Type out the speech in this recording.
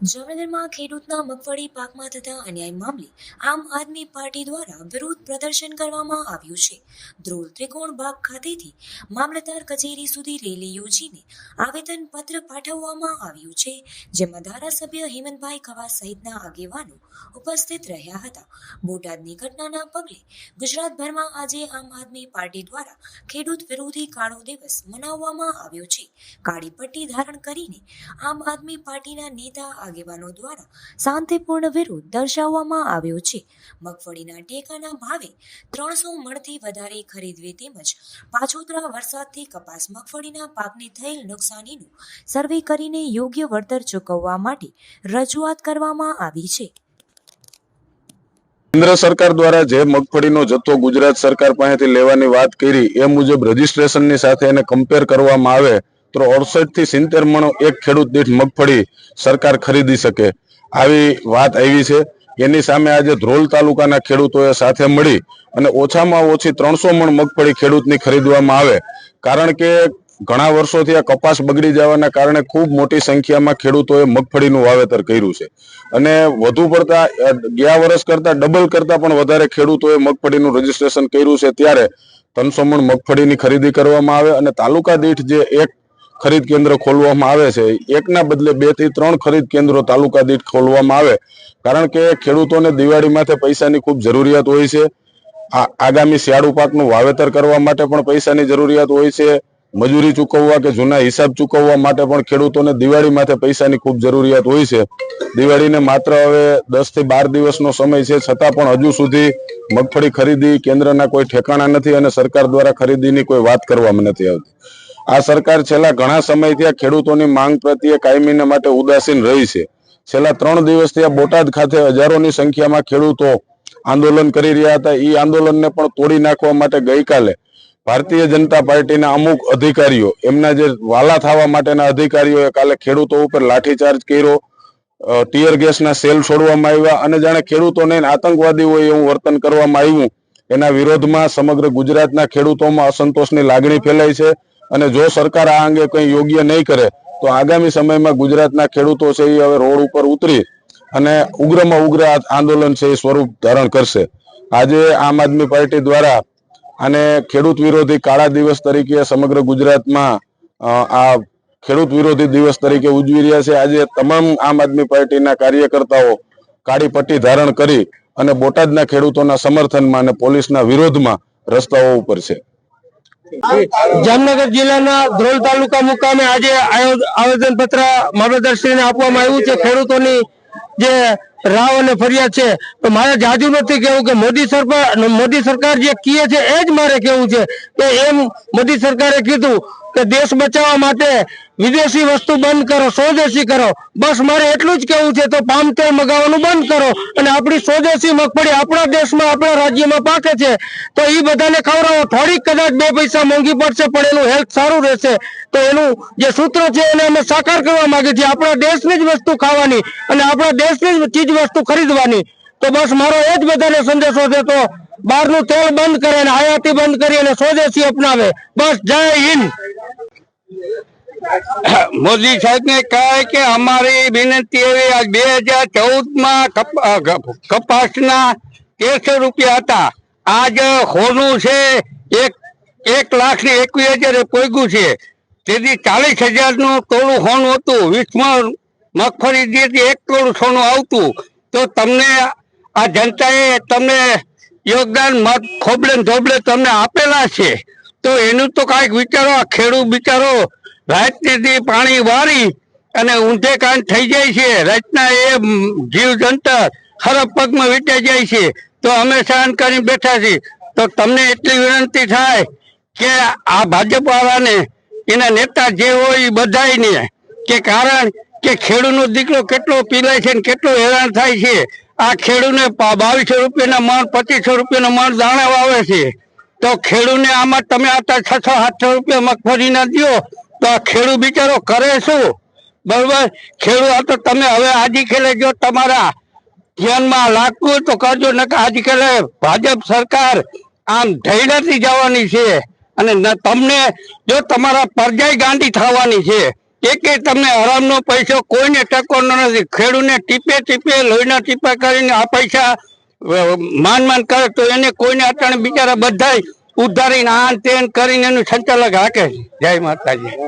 જામનગરમાં ખેડૂતના મગફળી પાકમાં થતા અન્યાય મામલે આમ આદમી પાર્ટી દ્વારા વિરોધ પ્રદર્શન કરવામાં આવ્યું છે. ધ્રોલ ત્રિકોણ બાગ ખાતેથી મામલતદાર કચેરી સુધી રેલી યોજીને આવેદન પત્ર પાઠવવામાં આવ્યું છે, જેમાં ધારાસભ્ય હેમંતભાઈ ખવા સહિતના આગેવાનો ઉપસ્થિત રહ્યા હતા. બોટાદની ઘટનાના પગલે ગુજરાતભરમાં આજે આમ આદમી પાર્ટી દ્વારા ખેડૂત વિરોધી કાળો દિવસ મનાવવામાં આવ્યો છે. કાળી પટ્ટી ધારણ કરીને આમ આદમી પાર્ટીના નેતા આગેવાનો દ્વારા શાંતિપૂર્ણ વિરોધ દર્શાવવામાં આવ્યો છે. મગફળીના ટેકાના ભાવે ત્રણસો મણથી વધારે ખરીદવી તેમજ પાછોતરા વરસાદથી કપાસ મગફળીના પાકને થયેલ નુકસાનીનું સર્વે કરીને યોગ્ય વળતર ચૂકવવા માટે રજૂઆત કરવામાં આવી છે. કેન્દ્ર સરકાર દ્વારા જે મગફળીનો જથ્થો ગુજરાત સરકાર પાસેથી લેવાની વાત કરી, એ મુજબ રજીસ્ટ્રેશનની સાથે એને કમ્પેર કરવામાં આવે તો અડસઠથી સિત્તેર મણો એક ખેડૂત દીઠ મગફળી સરકાર ખરીદી શકે. આવી વાત આવી છે. એની સામે આજે ધ્રોલ તાલુકાના ખેડૂતોએ સાથે મળી અને ઓછામાં ઓછી ત્રણસો મણ મગફળી ખેડૂતની ખરીદવામાં આવે. કારણ કે ઘણા વર્ષોથી આ કપાસ બગડી જવાના કારણે ખૂબ મોટી સંખ્યામાં ખેડૂતોએ મગફળીનું વાવેતર કર્યું છે. અને વધુ પડતા, ગયા વર્ષ કરતા ડબલ કરતા પણ વધારે ખેડૂતોએ મગફળીનું રજીસ્ટ્રેશન કર્યું છે. ત્યારે ત્રણસો મણ મગફળીની ખરીદી કરવામાં આવે અને તાલુકા દીઠ જે એક ખરીદ કેન્દ્ર ખોલવામાં આવે છે. એકના બદલે બેથી ત્રણ ખરીદ કેન્દ્રો તાલુકા દીઠ ખોલવામાં આવે. કારણ કે ખેડૂતોને દિવાળી માથે પૈસાની ખૂબ જરૂરિયાત હોય છે. આગામી શિયાળુ પાકનું વાવેતર કરવા માટે પણ પૈસાની જરૂરિયાત હોય છે. મજૂરી ચૂકવવા કે જૂના હિસાબ ચૂકવવા માટે પણ ખેડૂતોને દિવાળી માથે પૈસાની ખૂબ જરૂરિયાત હોય છે. દિવાળીને માત્ર હવે દસથી બાર દિવસનો સમય છે. છતાં પણ હજુ સુધી મગફળી ખરીદી કેન્દ્રના કોઈ ઠેકાણા નથી અને સરકાર દ્વારા ખરીદીની કોઈ વાત કરવામાં નથી આવતી. આ સરકાર છેલ્લા ઘણા સમયથી આ ખેડૂતોની માંગ પ્રત્યે કાયમીને માટે ઉદાસીન રહી છે. છેલ્લા ત્રણ દિવસથી આ બોટાદ ખાતે હજારોની સંખ્યામાં ખેડૂતો આંદોલન કરી રહ્યા હતા. એ આંદોલનને પણ તોડી નાખવા માટે ગઈકાલે ભારતીય જનતા પાર્ટીના અમુક અધિકારીઓ, એમના જે વાલા થવા માટેના અધિકારીઓએ કાલે ખેડૂતો ઉપર લાઠીચાર્જ કર્યો. ટીયર ગેસના સેલ છોડવામાં આવ્યા અને જાણે ખેડૂતોને આતંકવાદી એવું વર્તન કરવામાં આવ્યું. એના વિરોધમાં સમગ્ર ગુજરાતના ખેડૂતોમાં અસંતોષની લાગણી ફેલાઈ છે. અને જો સરકાર આ અંગે કંઈ યોગ્ય નહીં કરે, તો આગામી સમયમાં ગુજરાતના ખેડૂતો છે એ હવે રોડ ઉપર ઉતરી અને ઉગ્રમાં ઉગ્ર આંદોલન છે એ સ્વરૂપ ધારણ કરશે. આજે આમ આદમી પાર્ટી દ્વારા અને ખેડૂત વિરોધી કાળા દિવસ તરીકે સમગ્ર ગુજરાતમાં આ ખેડૂત વિરોધી દિવસ તરીકે ઉજવી રહ્યા છે. આજે તમામ આમ આદમી પાર્ટીના કાર્યકર્તાઓ કાળી પટ્ટી ધારણ કરી અને બોટાદના ખેડૂતોના સમર્થનમાં અને પોલીસના વિરોધમાં રસ્તાઓ ઉપર છે. જામનગર જિલ્લાના ધ્રોલ તાલુકા મુકામે આજે આવેદન પત્ર મામલતદારશ્રીને આપવામાં આવ્યું છે. ખેડૂતોની જે રાવ અને ફરિયાદ છે, તો મારે જાજુ નથી કેવું કે મોદી સરકાર મોદી સરકાર જે કીએ છે, એ જ મારે કેવું છે. કે એમ મોદી સરકારે કીધું કે દેશ બચાવવા માટે વિદેશી વસ્તુ બંધ કરો, સ્વદેશી કરો. બસ મારે એટલું જ કેવું છે, તો પામ તેલ મગાવવાનું બંધ કરો. અને આપણી સ્વદેશી મગફળી આપણા દેશમાં, આપણા રાજ્યમાં પાકે છે. તો એ બધાને ખવડાવો. થોડીક કદાચ બે પૈસા મોંઘી પડશે, પણ એનું હેલ્થ સારું રહેશે. તો એનું જે સૂત્ર છે, એને અમે સાકાર કરવા માંગીએ છીએ. આપણા દેશની જ વસ્તુ ખાવાની અને આપણા દેશની જ ચીજ વસ્તુ ખરીદવાની. તો બસ મારો એ જ બધાને સંદેશો છે, તો બહારનું તેલ બંધ કરે અને આયાતી બંધ કરી અને સ્વદેશી અપનાવે. બસ જય હિન્દ. મોદી સાહેબ ને કહે કે અમારી વિનંતી એવી બે હજાર ચૌદમાં કપાસના તેરસો રૂપિયા હતા. આજ હોનું છે એક લાખ ને એકવીસ હજાર પોગ્યું છે. તેથી ચાલીસ હજારનું તોડું હોનું હતું. વીસમાં મગફળી દીધી એક તોડું સોનું આવતું. તો તમને આ જનતાએ તમને યોગદાન મત ખોબલે ને ધોબલે તમને આપેલા છે. તો એનું તો કાંઈક વિચારો ખેડૂત બિચારો રાતથી પાણી વારી અને ઊંધે કાન થઈ જાય છે. રાતના એ જીવ જંતર ખરાબ પગમાં વીટાઈ જાય છે. તો અમે સહન કરીને બેઠા છીએ. તો તમને એટલી વિનંતી થાય કે આ ભાજપ વાળાને એના નેતા જે હોય એ બધાયને કે કારણ કે ખેડૂતનો દીકરો કેટલો પીલાય છે ને કેટલો હેરાન થાય છે. આ ખેડૂને બાવીસો રૂપિયાના મણ, પચીસો રૂપિયાના મણ દાણા વાવે છે. તો ખેડૂતને આમાં તમે આતા છસો સાતસો રૂપિયા મગફળીના દો તો આ ખેડૂત બિચારો કરે શું? બરોબર? ખેડૂત આ તમે હવે આજી ખેલે જો તમારા ધ્યાનમાં લાગતું તો કરજો ન આજી ખેલે ભાજપ સરકાર આમ ઢૈડાથી જવાની છે. અને તમને જો તમારા પરજાઈ ગાંધી થવાની છે, એક તમને હરામનો પૈસો કોઈને ટકો નથી. ખેડૂને ટીપે ટીપે લોહીના ટીપા કરીને આ પૈસા માન માન કરે તો એને કોઈને અટાણે બિચારા બધા ઉધારીને આન તેન કરીને એનું સંચાલક હાકે છે. જય માતાજી.